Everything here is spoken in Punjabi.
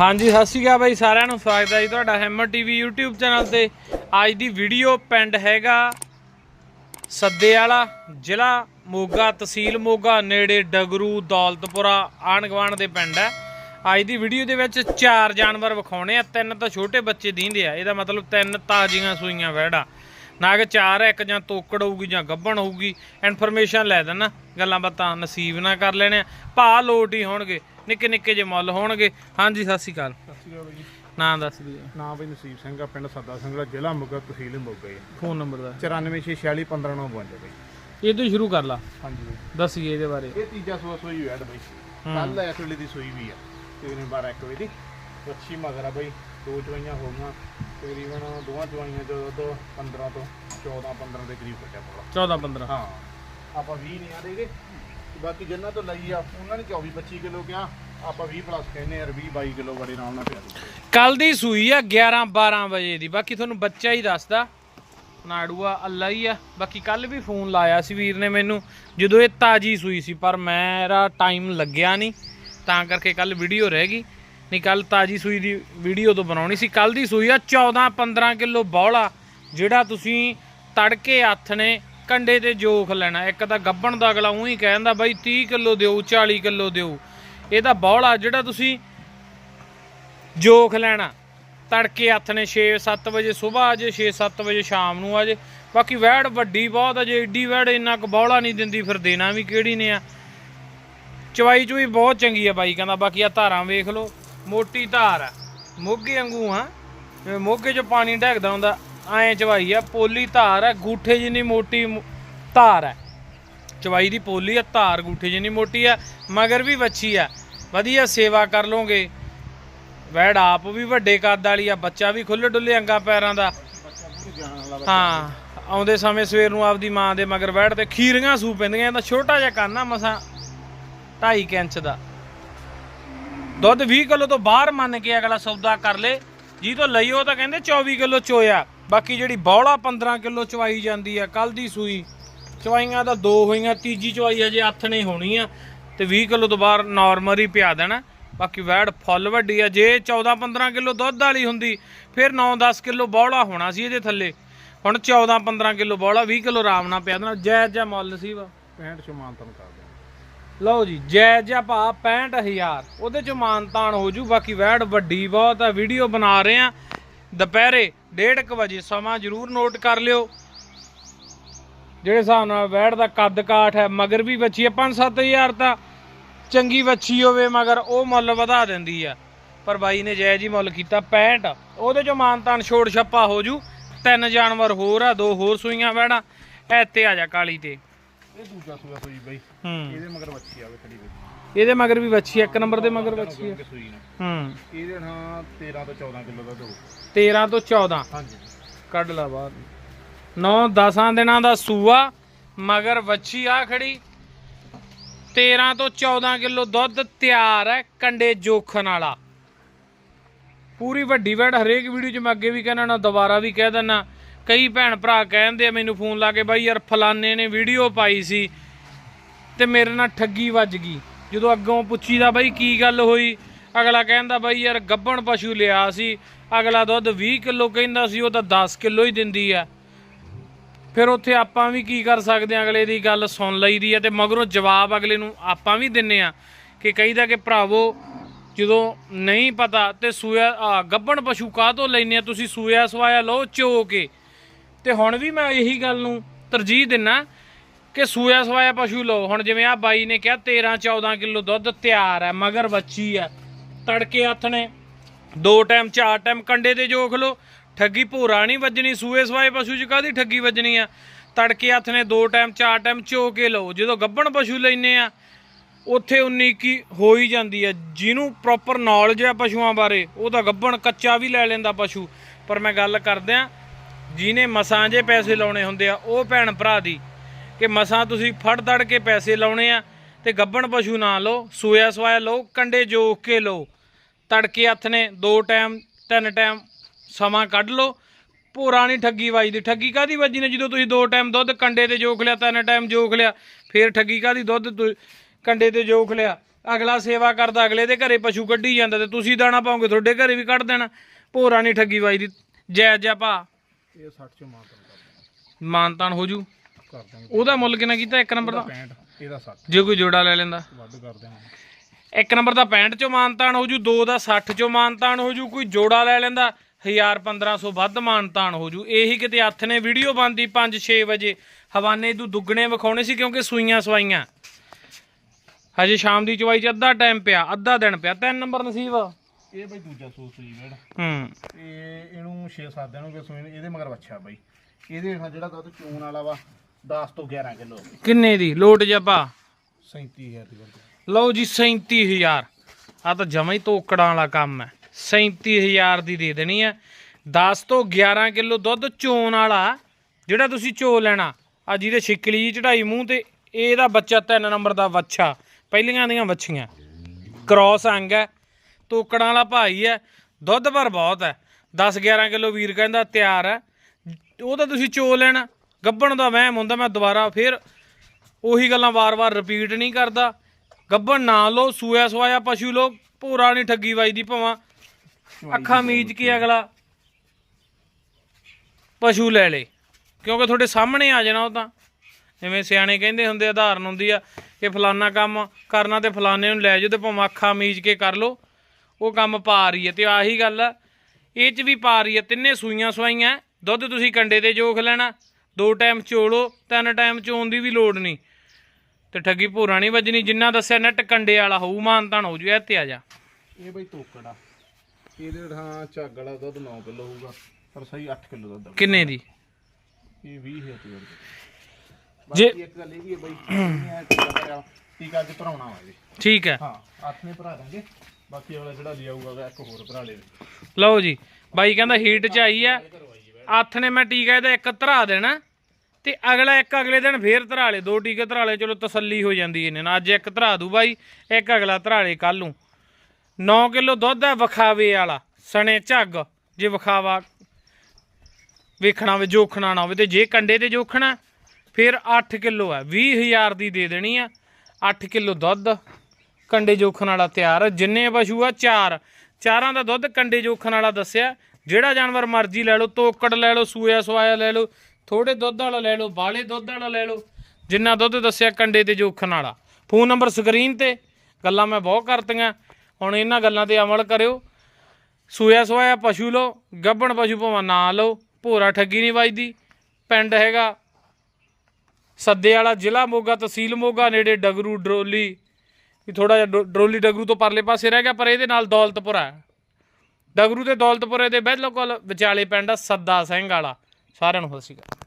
ਹਾਂਜੀ, ਸਤਿ ਸ਼੍ਰੀ ਅਕਾਲ ਬਾਈ, ਸਾਰਿਆਂ ਨੂੰ ਸਵਾਗਤ ਹੈ ਜੀ ਤੁਹਾਡਾ ਹੈਮਰ ਟੀਵੀ YouTube ਚੈਨਲ ਤੇ। ਅੱਜ ਦੀ ਵੀਡੀਓ ਪਿੰਡ ਹੈਗਾ ਸੱਦੇ ਵਾਲਾ ਜ਼ਿਲ੍ਹਾ ਮੋਗਾ, ਤਹਿਸੀਲ ਮੋਗਾ, ਨੇੜੇ ਡਗਰੂ, ਦੌਲਤਪੁਰਾ ਆਂਢ ਗੁਆਂਢ ਦੇ ਪਿੰਡ ਹੈ। ਅੱਜ ਦੀ ਵੀਡੀਓ ਦੇ ਵਿੱਚ ਚਾਰ ਜਾਨਵਰ ਵਿਖਾਉਣੇ ਆ, ਤਿੰਨ ਤਾਂ ਛੋਟੇ ਬੱਚੇ ਦੀਂਦੇ ਆ, ਇਹਦਾ ਮਤਲਬ ਤਿੰਨ ਤਾਜ਼ੀਆਂ ਸੂਈਆਂ ਵਹਿੜਾ। ਨਾ ਕਿ ਚਾਰ ਇੱਕ ਜਾਂ ਤੋਕੜ ਹੋਊਗੀ ਜਾਂ ਗੱਭਣ ਹੋਊਗੀ ਇਨਫੋਰਮੇਸ਼ਨ ਲੈ ਦੇਣਾ। ਗੱਲਾਂ ਬਾਤਾਂ ਨਸੀਬ ਨਾ ਕਰ ਲੈਣੇ ਭਾ ਲੋਟ ਹੀ ਹੋਣਗੇ ਨਿੱਕੇ ਨਿੱਕੇ ਜਿਹੇ ਮੁੱਲ ਹੋਣਗੇ। ਹਾਂਜੀ ਸਤਿ ਸ਼੍ਰੀ ਅਕਾਲ। ਸਤਿ ਸ਼੍ਰੀ ਅਕਾਲ ਜੀ। ਨਾਂ ਦੱਸ ਦਿਓ। ਨਾਮ ਬਈ ਨਸੀਬ ਸਿੰਘ ਆ ਪਿੰਡ ਸੱਦਾ ਸਿੰਘਲਾ ਜ਼ਿਲ੍ਹਾ ਮੁਗਾ ਤਹਿਸੀਲ ਮੋਗਾ ਜੀ। ਫੋਨ ਨੰਬਰ ਦਾ। 9446415952 ਬਈ। ਇਹ ਤੋਂ ਸ਼ੁਰੂ ਕਰ ਲਾ। ਹਾਂਜੀ ਬਈ। ਦੱਸੀਏ ਇਹਦੇ ਬਾਰੇ। ਇਹ ਤੀਜਾ ਸੂਆ ਸੂਈ ਹੋਇਆ ਬਈ। ਕੱਲ ਇਸ ਵੇਲੇ ਦੀ ਸੂਈ ਵੀ ਆ। ਤਕਰੀਬਨ 12 1 ਵਜੇ ਦੀ। ਅੱਛੀ ਮਗਰ ਆ ਬਈ। ਦੋ ਚਵਾਈਆਂ ਹੋ ਗਈਆਂ। ਤਕਰੀਬਨ ਦੋਵਾਂ ਚਵਾਈਆਂ ਚੋਂ ਤੋਂ 15 ਤੋਂ 14 15 ਦੇ ਕਰੀਬ ਕੱਟਿਆ ਪੋਲਾ 14 15 ਹਾਂ ਆਪਾਂ 20 ਨਹੀਂ ਆ ਦੇਗੇ। ਬਾਕੀ ਜਿੰਨਾਂ ਤੋਂ ਲਈ ਆ ਉਹਨਾਂ ਨੇ 24 25 ਕਿਲੋ ਕਿਹਾ। ਆਪਾਂ 20 ਪਲੱਸ ਕਹਿੰਦੇ ਆ 20 22 ਕਿਲੋ ਬੜੇ ਆਰਾਮ ਨਾਲ ਪਿਆ ਕੱਲ ਦੀ ਸੂਈ ਆ 11 12 ਵਜੇ ਦੀ। ਬਾਕੀ ਤੁਹਾਨੂੰ ਬੱਚਾ ਹੀ ਦੱਸਦਾ। ਨਾੜੂਆ ਅੱਲਾ ਹੀ ਆ। ਬਾਕੀ ਕੱਲ ਵੀ ਫੋਨ ਲਾਇਆ ਸੀ ਵੀਰ ਨੇ ਮੈਨੂੰ ਜਦੋਂ ਇਹ ਤਾਜੀ ਸੂਈ ਸੀ ਪਰ ਮੇਰਾ ਟਾਈਮ ਲੱਗਿਆ ਨਹੀਂ। ਤਾਂ ਕਰਕੇ ਕੱਲ ਵੀਡੀਓ ਰਹਿ ਗਈ। ਨਹੀਂ ਕੱਲ ਤਾਜੀ ਸੂਈ ਦੀ ਵੀਡੀਓ ਤੋਂ ਬਣਾਉਣੀ ਸੀ। ਕੱਲ ਦੀ ਸੂਈ ਆ 14 15 ਕਿਲੋ ਬੌਲਾ, ਜਿਹੜਾ ਤੁਸੀਂ ਤੜਕੇ ਹੱਥ ਨੇ ਕੰਡੇ ਤੇ ਜੋਖ ਲੈਣਾ। ਇੱਕ ਤਾਂ ਗੱਬਣ ਦਾ ਅਗਲਾ ਉਹੀ ਕਹਿੰਦਾ, ਬਾਈ 30 ਕਿਲੋ ਦਿਓ 40 ਕਿਲੋ ਦਿਓ। ਇਹਦਾ ਤਾਂ ਬੌਲਾ ਜਿਹੜਾ ਤੁਸੀਂ ਜੋਖ ਲੈਣਾ। ਤੜਕੇ ਹੱਥ ਨੇ 6-7 ਵਜੇ ਸਵੇਰ ਅਜੇ 6-7 ਵਜੇ ਸ਼ਾਮ ਨੂੰ ਅਜੇ ਬਾਕੀ ਵੈੜ ਵੱਡੀ ਬਹੁਤ ਅਜੇ ਏਡੀ ਵੈੜ ਇੰਨਾ ਕੁ ਬੌਲਾ ਨਹੀਂ ਦਿੰਦੀ, ਫਿਰ ਦੇਣਾ ਵੀ ਕਿਹੜੀ ਨੇ ਆ। ਚਵਾਈ ਚੁਈ ਬਹੁਤ ਚੰਗੀ ਆ ਬਾਈ, ਕਹਿੰਦਾ ਬਾਕੀ ਆ ਧਾਰਾਂ ਵੇਖ ਲਓ। ਮੋਟੀ ਧਾਰ ਆ। ਮੋਗੇ ਵਾਂਗੂ ਆ। ਜਿਵੇਂ ਮੋਗੇ 'ਚ ਪਾਣੀ ਢੱਕਦਾ ਹੁੰਦਾ, ਐਂ ਚਵਾਈ ਆ। ਪੋਲੀ ਧਾਰ ਆ, ਗੂਠੇ ਜਿੰਨੀ ਮੋਟੀ ਧਾਰ ਆ। ਚਵਾਈ ਦੀ ਪੋਲੀ ਆ, ਧਾਰ ਗੂਠੇ ਜਿੰਨੀ ਮੋਟੀ ਆ, ਮਗਰ ਵੀ ਵੱਛੀ ਆ। ਵਧੀਆ ਸੇਵਾ ਕਰ ਲੋਗੇ ਵੈੜ ਆਪ ਵੀ ਵੱਡੇ ਕੱਦ ਵਾਲੀ ਆ, ਬੱਚਾ ਵੀ ਖੁੱਲੇ ਡੁੱਲੇ ਅੰਗਾਂ ਪੈਰਾਂ ਦਾ। ਹਾਂ, ਆਉਂਦੇ ਸਮੇਂ ਸਵੇਰ ਨੂੰ ਆਪਦੀ ਮਾਂ ਦੇ ਮਗਰ ਵੈੜ ਤੇ ਖੀਰੀਆਂ ਸੂ ਪੈਂਦੀਆਂ ਤਾਂ ਛੋਟਾ ਜਿਹਾ ਕਾਨਾ ਮਸਾਂ 2.5 ਇੰਚ ਦਾ। ਦੁੱਧ 20 ਕਿਲੋ ਤੋਂ ਬਾਹਰ ਮੰਨ ਕੇ ਅਗਲਾ ਸੌਦਾ ਕਰ ਲੇ। ਜੀ ਤੋਂ ਲਈ ਉਹ ਤਾਂ ਕਹਿੰਦੇ 24 ਕਿਲੋ ਚੋਇਆ। ਬਾਕੀ ਜਿਹੜੀ ਬੌਲਾ 15 ਕਿਲੋ ਚਵਾਈ ਜਾਂਦੀ ਆ ਕੱਲ ਦੀ ਸੂਈ। ਚਵਾਈਆਂ ਤਾਂ ਦੋ ਹੋਈਆਂ, ਤੀਜੀ ਚਵਾਈ ਅਜੇ ਹੱਥ ਨਹੀਂ ਹੋਣੀ ਆ। ਤੇ 20 ਕਿਲੋ ਤੋਂ ਬਾਹਰ ਨਾਰਮਲ ਹੀ ਪਿਆ ਦੇਣਾ। ਬਾਕੀ ਵੈੜ ਫੁੱਲ ਵੱਡੀ ਆ, ਜੇ 14 15 ਕਿਲੋ ਦੁੱਧ ਵਾਲੀ ਹੁੰਦੀ, ਫਿਰ 9 10 ਕਿਲੋ ਬੌਲਾ ਹੋਣਾ ਸੀ ਇਹਦੇ ਥੱਲੇ। ਹੁਣ 14 15 ਕਿਲੋ ਬੌਲਾ 20 ਕਿਲੋ ਆਰਾਮ ਨਾਲ ਪਿਆ ਦੇਣਾ। ਜੈ ਜੈ ਮੁੱਲ ਸੀ ਵਾ 65 ਚੋਂ ਮਾਨਤਨ ਕਰ ਲਓ ਜੀ, ਜੈ ਜੈ ਭਾ 65000 ਉਹਦੇ ਚ ਮਾਨਤਾਨ ਹੋ ਜੂ, ਬਾਕੀ ਵੈੜ ਵੱਡੀ ਬਹੁਤ ਆ ਵੀਡੀਓ ਬਣਾ ਰਹੇ ਆ। ਦੁਪਹਿਰੇ 1:30 ਵਜੇ ਸਮਾਂ ਜਰੂਰ ਨੋਟ ਕਰ ਲਿਓ। ਜਿਹੜੇ ਹਿਸਾਬ ਨਾਲ ਵੈੜ ਦਾ ਕੱਦ ਕਾਠ ਹੈ, ਮਗਰ ਵੀ ਬੱਚੀ ਹੈ 5-7000 ਤਾਂ ਚੰਗੀ ਵੱਛੀ ਹੋਵੇ, ਮਗਰ ਉਹ ਮੁੱਲ ਵਧਾ ਦਿੰਦੀ ਆ। ਪਰ ਬਾਈ ਨੇ ਜੈ ਜੀ ਮੁੱਲ ਕੀਤਾ 65 ਉਹਦੇ ਚੋਂ ਮਾਨਤਾਨ ਛੋੜ ਛੱਪਾ ਹੋ ਜੂ। ਤਿੰਨ ਜਾਨਵਰ ਹੋਰ ਆ, ਦੋ ਹੋਰ ਸੂਈਆਂ ਵੈੜਾਂ। ਇੱਥੇ ਆ ਜਾ ਕਾਲੀ ਤੇ। ਇਹ ਦੂਜਾ ਸੂਆ ਸੂਈ ਬਈ। ਹੂੰ। ਇਹਦੇ ਮਗਰ ਵੱਛੀ ਆਵੇ ਖੜੀ ਬਈ ਇਹਦੇ ਮਗਰ ਵੀ ਵੱਛੀ ਆ, ਇੱਕ ਨੰਬਰ ਦੇ ਮਗਰ ਵੱਛੀ ਆ। ਕਿ ਸੂਈ ਨੇ ਹੂੰ। ਇਹਦੇ ਨਾਲ 13 ਤੋਂ 14 ਕਿਲੋ ਦਾ ਦੋ 13 ਤੋਂ 14 ਹਾਂਜੀ। ਕੱਢ ਲਾ ਬਾਹਰ। 9 10 ਦਿਨਾਂ ਦਾ ਸੂਆ ਮਗਰ ਵੱਛੀ ਆ ਖੜੀ। 13 ਤੋਂ 14 ਕਿਲੋ ਦੁੱਧ ਤਿਆਰ ਹੈ ਕੰਡੇ ਜੋਖਣ ਵਾਲਾ। ਪੂਰੀ ਵੱਡੀ ਵੈੜ ਹਰੇਕ ਵੀਡੀਓ 'ਚ ਮੈਂ ਅੱਗੇ ਵੀ ਕਹਿਣਾ ਨਾ ਦੁਬਾਰਾ ਵੀ ਕਹਿ ਦਿੰਨਾ। ਕਈ ਭੈਣ ਭਰਾ ਕਹਿੰਦੇ ਆ ਮੈਨੂੰ ਫੋਨ ਲਾ ਕੇ ਬਾਈ ਯਾਰ ਫਲਾਨੇ ਨੇ ਵੀਡੀਓ ਪਾਈ ਸੀ ਤੇ ਮੇਰੇ ਨਾਲ ਠੱਗੀ ਵੱਜ ਗਈ। ਜਦੋਂ ਅੱਗੋਂ ਪੁੱਛੀਦਾ ਬਾਈ ਕੀ ਗੱਲ ਹੋਈ? ਅਗਲਾ ਕਹਿੰਦਾ ਬਾਈ ਯਾਰ ਗੱਬਣ ਪਸ਼ੂ ਲਿਆ ਸੀ ਅਗਲਾ ਦੁੱਧ 20 ਕਿਲੋ ਕਹਿੰਦਾ ਸੀ ਉਹ ਤਾਂ 10 ਕਿਲੋ ਹੀ ਦਿੰਦੀ ਆ। ਫਿਰ ਉੱਥੇ ਆਪਾਂ ਵੀ ਕੀ ਕਰ ਸਕਦੇ ਆ ਅਗਲੇ ਦੀ ਗੱਲ ਸੁਣ ਲਈਦੀ ਆ ਤੇ ਮਗਰੋਂ ਜਵਾਬ ਅਗਲੇ ਨੂੰ ਆਪਾਂ ਵੀ ਦਿੰਨੇ ਆ ਕਿ ਕਹੀਦਾ ਕਿ ਭਰਾਵੋ ਜਦੋਂ ਨਹੀਂ ਪਤਾ ਤੇ ਸੂਇਆ ਆ, ਗੱਬਣ ਪਸ਼ੂ ਕਾਹ ਤੋਂ ਲੈਨੇ ਆ? ਤੁਸੀਂ ਸੂਇਆ ਸਵਾਇਆ ਲਓ ਚੋ ਕੇ। ਤੇ ਹੁਣ ਵੀ ਮੈਂ ਇਹੀ ਗੱਲ ਨੂੰ ਤਰਜੀਹ ਦਿੰਨਾ ਕਿ ਸੂਇਆ ਸਵਾਇਆ ਪਸ਼ੂ ਲਓ। ਹੁਣ ਜਿਵੇਂ ਆ ਬਾਈ ਨੇ ਕਿਹਾ 13 14 ਕਿਲੋ ਦੁੱਧ ਤਿਆਰ ਹੈ, ਮਗਰ ਬੱਚੀ ਹੈ। ਤੜਕੇ ਹੱਥ ਨੇ, ਦੋ ਟਾਈਮ, ਚਾਰ ਟਾਈਮ ਕੰਡੇ ਤੇ ਜੋਖ ਲਓ। ਠੱਗੀ ਭੋਰਾ ਨਹੀਂ ਵੱਜਣੀ, ਸੂਏ ਸਵਾਏ ਪਸ਼ੂ ਚ ਕਾਦੀ ਠੱਗੀ ਵੱਜਣੀ ਆ? ਤੜਕੇ ਹੱਥ ਨੇ ਦੋ ਟਾਈਮ, ਚਾਰ ਟਾਈਮ ਚੋ ਕੇ ਲਓ। ਜਦੋਂ ਗੱਬਣ ਪਸ਼ੂ ਲੈਨੇ ਆ, ਉੱਥੇ 19 ਕੀ ਹੋ ਹੀ ਜਾਂਦੀ ਹੈ ਜਿਹਨੂੰ ਪ੍ਰੋਪਰ ਨੌਲੇਜ ਹੈ ਪਸ਼ੂਆਂ ਬਾਰੇ, ਉਹ ਤਾਂ ਗੱਬਣ ਕੱਚਾ ਵੀ ਲੈ ਲੈਂਦਾ ਪਸ਼ੂ। ਪਰ ਮੈਂ ਗੱਲ ਕਰਦਿਆਂ ਜਿਹਨੇ ਮਸਾਂ ਜੇ ਪੈਸੇ ਲਾਉਣੇ ਹੁੰਦੇ ਆ, ਉਹ ਭੈਣ ਭਰਾ ਦੀ, ਕਿ ਮਸਾਂ ਤੁਸੀਂ ਫੜ ਤੜ ਕੇ ਪੈਸੇ ਲਾਉਣੇ ਆ ਤੇ ਗੱਬਣ ਪਸ਼ੂ ਨਾ ਲਓ, ਸੋਇਆ ਸਵਾਇਆ ਲਓ, ਕੰਡੇ ਜੋਖ ਕੇ ਲਓ। ਤੜਕੇ ਹੱਥ ਨੇ ਦੋ ਟਾਈਮ, ਤਿੰਨ ਟਾਈਮ ਸਮਾਂ ਕੱਢ ਲਓ। ਭੋਰਾ ਨਹੀਂ ਠੱਗੀ ਵੱਜਦੀ। ਠੱਗੀ ਕਾਦੀ ਵੱਜੀ ਨੇ? ਜਦੋਂ ਤੁਸੀਂ ਦੋ ਟਾਈਮ ਦੁੱਧ ਕੰਡੇ ਤੇ ਜੋਖ ਲਿਆ, ਤਿੰਨ ਟਾਈਮ ਜੋਖ ਲਿਆ, ਫੇਰ ਠੱਗੀ ਕਾਦੀ ਦੁੱਧ ਤੁ- ਕੰਡੇ ਤੇ ਜੋਖ ਲਿਆ। ਅਗਲਾ ਸੇਵਾ ਕਰਦਾ, ਅਗਲੇ ਦੇ ਘਰੇ ਪਸ਼ੂ ਕੱਢੀ ਜਾਂਦਾ ਤੇ ਤੁਸੀਂ ਦਾਣਾ ਪਾਓਗੇ ਤੁਹਾਡੇ ਘਰੇ ਵੀ ਕੱਢ ਦੇਣਾ। ਭੋਰਾ ਨਹੀਂ ਠੱਗੀ ਵੱਜਦੀ। ਜੈ ਜੈ ਜਿਹਾ ਭਾ। ਇਹ 60 ਚੋਂ ਮਾਤਰ ਕਰ ਮਾਨਤਾਨ ਹੋ ਜੂ? ਕਰ ਦਾਂਗੇ ਉਹਦਾ ਮੁੱਲ ਕਿੰਨਾ ਕੀਤਾ? ਇੱਕ ਨੰਬਰ ਦਾ? 65 ਇਹਦਾ 60 ਜੇ ਕੋਈ ਜੋੜਾ ਲੈ ਲੈਂਦਾ। ਵੱਧ ਕਰ ਦਿਆਂਗੇ। ਇੱਕ ਨੰਬਰ ਦਾ 65 ਚੋਂ ਮਾਨਤਾਨ ਹੋ ਜੂ ਦੋ ਦਾ 60 ਚੋਂ ਮਾਨਤਾਨ ਹੋ ਜੂ ਕੋਈ ਜੋੜਾ ਲੈ ਲੈਂਦਾ 1000 1500 ਵੱਧ ਮਾਨਤਾਨ ਹੋ ਜੂ। ਇਹੀ ਕਿਤੇ ਹੱਥ ਨੇ ਵੀਡੀਓ ਬੰਦੀ 5 6 ਵਜੇ। ਹਵਾਨੇ ਤੋਂ ਦੁੱਗਣੇ ਵਿਖਾਉਣੇ ਸੀ ਕਿਉਂਕਿ ਸੂਈਆਂ ਸਵਾਈਆਂ। ਹਜੇ ਸ਼ਾਮ ਦੀ ਚਵਾਈ ਚ ਅੱਧਾ ਟਾਈਮ ਪਿਆ ਅੱਧਾ ਦਿਨ ਪਿਆ ਤਿੰਨ ਨੰਬਰ ਨਸੀਬ। ਇਹ ਬਈ ਦੂਜਾ ਸੂਸ ਸੂਈ ਵੇੜ ਹੂੰ। ਤੇ ਇਹਨੂੰ 6-7 ਦਿਨ ਹੋ ਗਏ ਸੂਈ ਨੂੰ ਇਹਦੇ ਮਗਰ ਬੱਚਾ ਬਈ। ਇਹਦੇ ਨਾਲ ਜਿਹੜਾ ਦੁੱਧ ਚੂਣ ਵਾਲਾ ਵਾ 10 ਤੋਂ 11 ਕਿਲੋ। ਕਿੰਨੇ ਦੀ? ਲੋਟ ਜਪਾ 37000 ਦੀ ਲਓ ਜੀ 37000 ਆ ਤਾਂ ਜਮਾ ਹੀ ਤੋਕੜਾਂ ਵਾਲਾ ਕੰਮ ਹੈ। 37000 ਦੀ ਦੇ ਦੇਣੀ ਹੈ। 10 ਤੋਂ 11 ਕਿਲੋ ਦੁੱਧ ਚੋਣ ਵਾਲਾ ਜਿਹੜਾ ਤੁਸੀਂ ਚੋ ਲੈਣਾ। ਆ ਜਿਹਦੇ ਛਿੱਕਲੀ ਚੜਾਈ ਮੂੰਹ ਤੇ ਇਹਦਾ ਬੱਚਾ 3 ਨੰਬਰ ਦਾ ਵੱਛਾ। ਪਹਿਲੀਆਂ ਦੀਆਂ ਵੱਛੀਆਂ। ਕ੍ਰਾਸ ਅੰਗ ਹੈ। ਤੋਕੜਾਂ ਵਾਲਾ ਭਾਈ ਹੈ ਦੁੱਧ ਪਰ ਬਹੁਤ ਹੈ 10 11 ਕਿਲੋ ਵੀਰ ਕਹਿੰਦਾ ਤਿਆਰ ਹੈ ਉਹ ਤਾਂ ਤੁਸੀਂ ਚੋ ਲੈਣਾ ਗੱਬਣ ਦਾ ਵਹਿਮ ਹੁੰਦਾ ਮੈਂ ਦੁਬਾਰਾ ਫੇਰ ਉਹੀ ਗੱਲਾਂ ਵਾਰ-ਵਾਰ ਰਿਪੀਟ ਨਹੀਂ ਕਰਦਾ। ਗੱਬਣ ਨਾ ਲਓ ਸੂਆ ਸਵਾਇਆ ਪਸ਼ੂ ਲੋ ਭੋਰਾ ਨਹੀਂ ਠੱਗੀ ਵੱਜਦੀ ਭਵਾਂ। ਅੱਖਾਂ ਮੀਚ ਕੇ ਅਗਲਾ ਪਸ਼ੂ ਲੈ ਲੇ। ਕਿਉਂਕਿ ਤੁਹਾਡੇ ਸਾਹਮਣੇ ਆ ਜਾਣਾ ਉਹ ਤਾਂ। ਜਿਵੇਂ ਸਿਆਣੇ ਕਹਿੰਦੇ ਹੁੰਦੇ ਉਦਾਹਰਨ ਹੁੰਦੀ ਆ ਕਿ ਫਲਾਨਾ ਕੰਮ ਕਰਨਾ ਤੇ ਫਲਾਣੇ ਨੂੰ ਲੈ ਜਾਓ ਤੇ ਭਾਵੇਂ ਅੱਖਾਂ ਮੀਚ ਕੇ ਕਰ ਲਓ। ਉਹ ਕੰਮ ਪਾ ਰਹੀ ਹੈ ਤੇ ਆਹੀ ਗੱਲ ਆ। ਇਹ ਚ ਵੀ ਪਾ ਰਹੀ ਹੈ ਤਿੰਨੇ ਸੂਈਆਂ ਸਵਾਈਆਂ। ਦੁੱਧ ਤੁਸੀਂ ਕੰਡੇ ਤੇ ਜੋਖ ਲੈਣਾ ਦੋ ਟਾਈਮ ਚੋਲੋ ਤਿੰਨ ਟਾਈਮ ਚੋਣ ਦੀ ਵੀ ਲੋੜ ਨਹੀਂ। ਤੇ ਠੱਗੀ ਭੂਰਾ ਨਹੀਂ ਵੱਜਣੀ ਜਿੰਨਾ ਦੱਸਿਆ ਨੈਟ ਕੰਡੇ ਵਾਲਾ ਹੋਊ ਮਾਨਤਾਨ ਹੋ ਜੂ ਇਹ ਤੇ ਆ ਜਾ। ਇਹ ਬਈ ਤੋਕੜਾ ਇਹਦੇ ਥਾਂ ਝੱਗ ਵਾਲਾ ਦੁੱਧ 9 ਕਿਲੋ ਹੋਊਗਾ ਪਰ ਸਹੀ 8 ਕਿਲੋ ਦੁੱਧ ਆ। ਕਿੰਨੇ ਦੀ? ਇਹ 20000 ਦੀ ਗੱਲ ਜੇ ਬਾਕੀ ਇੱਕ ਗੱਲ ਇਹ ਵੀ ਹੈ ਬਈ ਇਹ ਟੀਕਾ ਭਰਿਆ ਟੀਕਾ ਅੱਜ ਭਰਾਉਣਾ ਵਾ ਜੀ ਠੀਕ ਹੈ। ਹਾਂ ਅੱਠ ਨੇ ਭਰਾ ਦਾਂਗੇ ਬਾਕੀ ਵਾਲਾ ਜਿਹੜਾ ਲਿਆਊਗਾ ਇੱਕ ਹੋਰ ਭਰਾ ਲੇਵੇ ਲਓ ਜੀ, ਬਾਈ ਕਹਿੰਦਾ ਹੀਟ ਚ ਆਈ ਆ। ਹੱਥ ਨੇ ਮੈਂ ਟੀਕਾ ਇਹਦਾ ਇੱਕ ਧਰਾ ਦੇਣਾ ਤੇ ਅਗਲਾ ਇੱਕ ਅਗਲੇ ਦਿਨ ਫੇਰ ਧਰਾ ਲੇ। ਦੋ ਟੀਕੇ ਧਰਾ ਲੇ, ਚਲੋ ਤਸੱਲੀ ਹੋ ਜਾਂਦੀ ਇਹਨੇ ਨਾਲ। ਅੱਜ ਇੱਕ ਧਰਾ ਦੂ ਬਾਈ, ਇੱਕ ਅਗਲਾ ਧਰਾ ਲੇ ਕੱਲ ਨੂੰ। 9 ਕਿਲੋ ਦੁੱਧ ਹੈ ਵਿਖਾਵੇ ਵਾਲਾ, ਸਣੇ ਝੱਗ, ਜੇ ਵਿਖਾਵਾ ਵੇਖਣਾ ਹੋਵੇ, ਜੋਖਣਾ ਨਾ ਹੋਵੇ ਤੇ ਜੇ ਕੰਡੇ ਤੇ ਜੋਖਣਾ, ਫਿਰ 8 ਕਿਲੋ ਹੈ 20000 ਦੀ ਦੇ ਦੇਣੀ ਆ 8 ਕਿਲੋ ਦੁੱਧ। ਕੰਡੇ ਜੋਖਣ ਵਾਲਾ ਤਿਆਰ, ਜਿੰਨੇ ਪਸ਼ੂ ਆ, ਚਾਰ। ਚਾਰਾਂ ਦਾ ਦੁੱਧ ਕੰਡੇ ਜੋਖਣ ਵਾਲਾ ਦੱਸਿਆ, ਜਿਹੜਾ ਜਾਨਵਰ ਮਰਜ਼ੀ ਲੈ ਲਓ, ਤੋਕੜ ਲੈ ਲਓ ਸੂਆ ਸਵਾਇਆ ਲੈ ਲਓ ਥੋੜੇ ਦੁੱਧ ਵਾਲਾ ਲੈ ਲਓ ਬਾਲੇ ਦੁੱਧ ਵਾਲਾ ਲੈ ਲਓ, ਜਿੰਨਾ ਦੁੱਧ ਦੱਸਿਆ ਕੰਡੇ ਤੇ ਜੋਖਣ ਵਾਲਾ। ਫੋਨ ਨੰਬਰ ਸਕਰੀਨ ਤੇ, ਗੱਲਾਂ ਮੈਂ ਬਹੁਤ ਕਰਤੀਆਂ। ਹੁਣ ਇਹਨਾਂ ਗੱਲਾਂ ਤੇ ਅਮਲ ਕਰਿਓ। ਸੂਇਆ ਸਵਾਇਆ ਪਸ਼ੂ ਲਓ, ਗੱਭਣ ਪਸ਼ੂ ਭਾਵੇਂ ਨਾ ਲਓ, ਭੋਰਾ ਠੱਗੀ ਨਹੀਂ ਵੱਜਦੀ। ਪਿੰਡ ਹੈਗਾ ਸੱਦੇ ਵਾਲਾ ਜ਼ਿਲ੍ਹਾ ਮੋਗਾ, ਤਹਿਸੀਲ ਮੋਗਾ, ਨੇੜੇ ਡਗਰੂ, ਡਰੋਲੀ ਵੀ ਥੋੜਾ ਜਿਹਾ ਡੋ- ਡਰੋਲੀ ਡਗਰੂ ਤੋਂ ਪਰਲੇ ਪਾਸੇ ਰਹਿ ਗਿਆ, ਪਰ ਇਹਦੇ ਨਾਲ ਦੌਲਤਪੁਰਾ ਹੈ। ਡਗਰੂ ਤੇ ਦੌਲਤਪੁਰੇ ਦੇ ਬਿਲਕੁਲ ਵਿਚਾਲੇ ਪਿੰਡ ਆ, ਸੱਦਾ ਸਿੰਘ ਵਾਲਾ। ਸਾਰਿਆਂ ਨੂੰ ਸਤਿ ਸ਼੍ਰੀ ਅਕਾਲ।